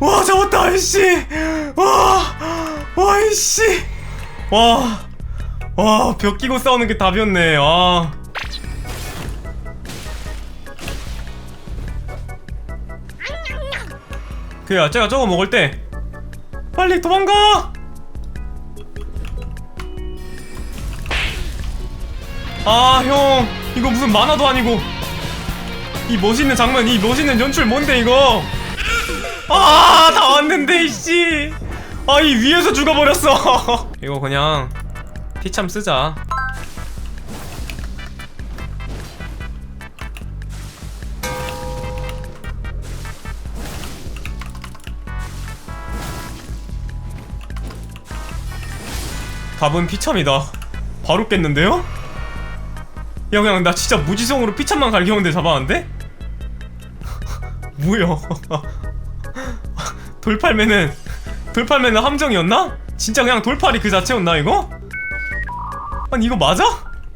와이씨. 와 와 이씨. 와와벽 끼고 싸우는 게 답이었네. 아 그야 제가 저거 먹을 때 빨리 도망가! 아 형 이거 무슨 만화도 아니고. 이 멋있는 장면 이 멋있는 연출 뭔데 이거 아 다 왔는데 이씨. 아 이 위에서 죽어버렸어. 이거 그냥 피참 쓰자. 답은 피참이다. 바로 깼는데요? 야 그냥 나 진짜 무지성으로 피참만 갈겨오는데 잡았는데? 뭐야 돌팔매는 돌팔매는 함정이었나? 진짜 그냥 돌팔이 그 자체였나 이거? 아니 이거 맞아?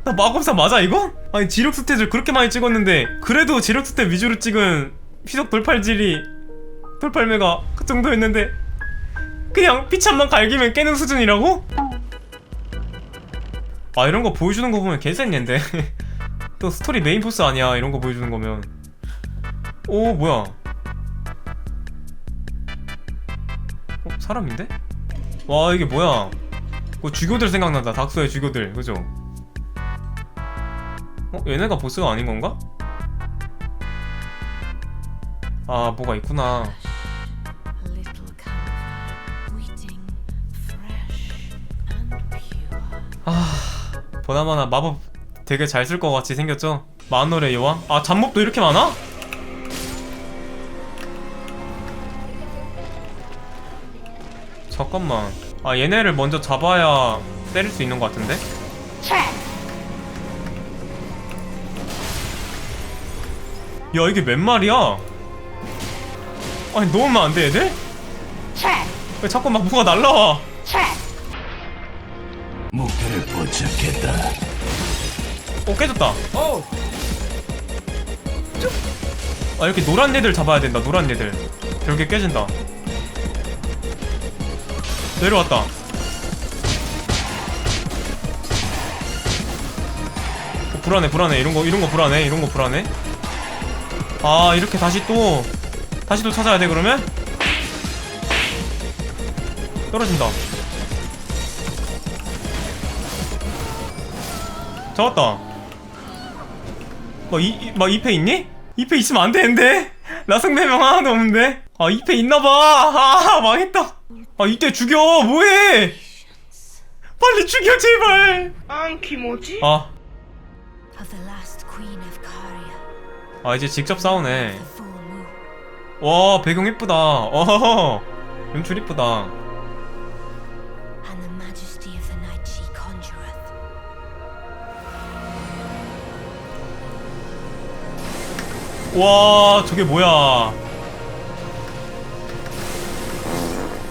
나 마검사 맞아 이거? 아니 지력 스탯을 그렇게 많이 찍었는데 그래도 지력 스탯 위주로 찍은 휘석 돌팔질이 돌팔매가 그 정도였는데 그냥 피참만 갈기면 깨는 수준이라고? 아 이런 거 보여주는 거 보면 개센인데 또 스토리 메인 포스 아니야 이런 거 보여주는 거면 오 뭐야 사람인데? 와 이게 뭐야 그 주교들 생각난다 닥서의 주교들 그죠? 어 얘네가 보스가 아닌 건가? 아 뭐가 있구나. 아 보나마나 마법 되게 잘 쓸 것 같이 생겼죠? 마늘의 여왕? 아 잡몹도 이렇게 많아? 잠깐만 아 얘네를 먼저 잡아야 때릴 수 있는 것 같은데? 야 이게 몇 마리야? 아니 너무 많은데 얘들? 왜 자꾸 막 뭐가 날라와 목표를 포착했다. 어 깨졌다. 아 이렇게 노란 애들 잡아야 된다. 노란 애들. 결국에 깨진다. 내려왔다. 어, 불안해 불안해 이런 거 이런 거 불안해 이런 거 불안해. 아 이렇게 다시 또 다시 또 찾아야 돼 그러면? 떨어진다. 잡았다. 뭐, 이, 막 2패 있니? 2패 있으면 안 되는데? 나 승배명 하나도 없는데? 아, 2패 있나봐! 아, 망했다! 아, 이때 죽여! 뭐해! 빨리 죽여, 제발! 안 키모지? 아, Of the last queen of Caria, 아, 이제 직접 싸우네. 와, 배경 이쁘다. 어허허. 연출 이쁘다. 와, 저게 뭐야.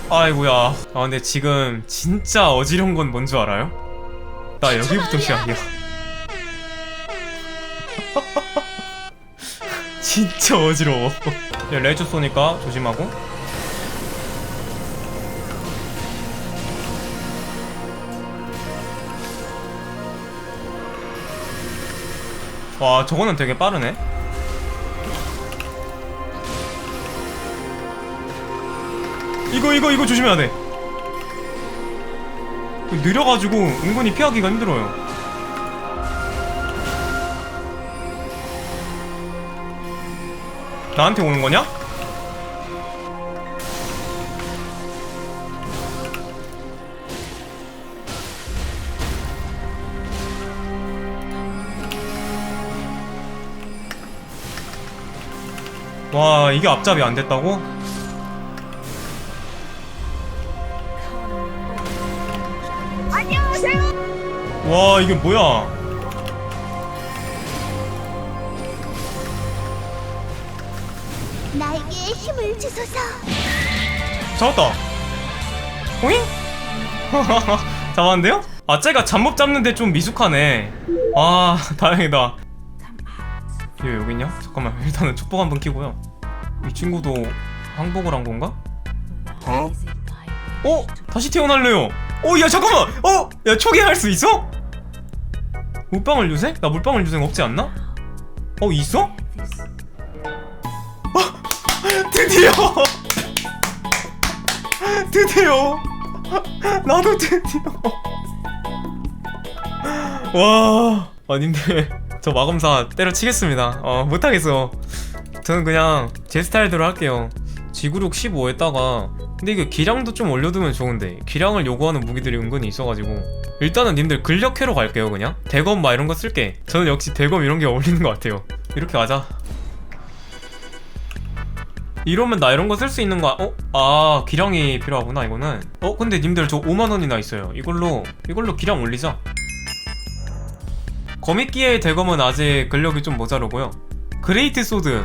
아이고야. 아, 근데 지금 진짜 어지러운 건 뭔 줄 알아요? 나 여기부터 시작이야. 진짜 어지러워. 야, 레이저 쏘니까 조심하고. 와, 저거는 되게 빠르네. 이거 이거 이거 조심해야 돼. 느려가지고 은근히 피하기가 힘들어요. 나한테 오는 거냐? 와 이게 앞잡이 안 됐다고? 와 이게 뭐야? 나에게 힘을 주소서. 잡았다. 오잉? 잡았는데요? 아 쟤가 잡몹 잡는데 좀 미숙하네. 아 다행이다. 얘 여기 있냐? 잠깐만 일단은 촉복 한번 키고요. 이 친구도 항복을 한 건가? 어? 다시 태어날래요 어? 야 잠깐만 어? 야 초기화할 수 있어? 물방울 유생? 나 물방울 유생 없지 않나? 어 있어? 어? 드디어 드디어 나도 드디어 와 아닌데 저 마검사 때려치겠습니다 어 못하겠어 저는 그냥 제 스타일대로 할게요 지구력 15에다가 근데 이게 기량도 좀 올려두면 좋은데 기량을 요구하는 무기들이 은근히 있어가지고 일단은 님들 근력회로 갈게요 그냥. 대검 막 이런 거 쓸게. 저는 역시 대검 이런 게 어울리는 것 같아요. 이렇게 가자. 이러면 나 이런 거 쓸 수 있는 거야? 어? 아 기량이 필요하구나 이거는. 어 근데 님들 저 5만원이나 있어요. 이걸로 이걸로 기량 올리자. 거미끼의 대검은 아직 근력이 좀 모자르고요. 그레이트 소드.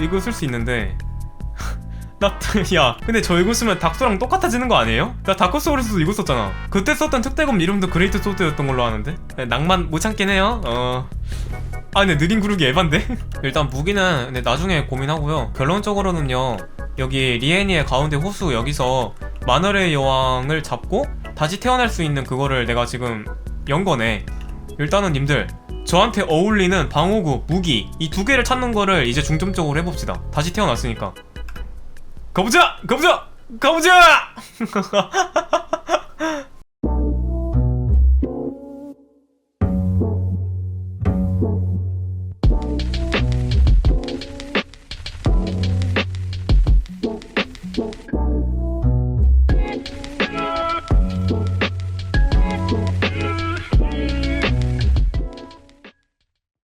이거 쓸 수 있는데 나, 야, 근데 저 이거 쓰면 닥소랑 똑같아지는 거 아니에요? 나 다크소울에서도 이거 썼잖아. 그때 썼던 특대검 이름도 그레이트 소드였던 걸로 아는데? 네, 낭만 못 참긴 해요. 어. 아, 근데 느린 구르기 에반데? 일단 무기는 근데 나중에 고민하고요. 결론적으로는요. 여기 리에니의 가운데 호수 여기서 마늘의 여왕을 잡고 다시 태어날 수 있는 그거를 내가 지금 연 거네. 일단은 님들 저한테 어울리는 방어구, 무기 이 두 개를 찾는 거를 이제 중점적으로 해봅시다. 다시 태어났으니까. 가보자! 가보자! 가보자!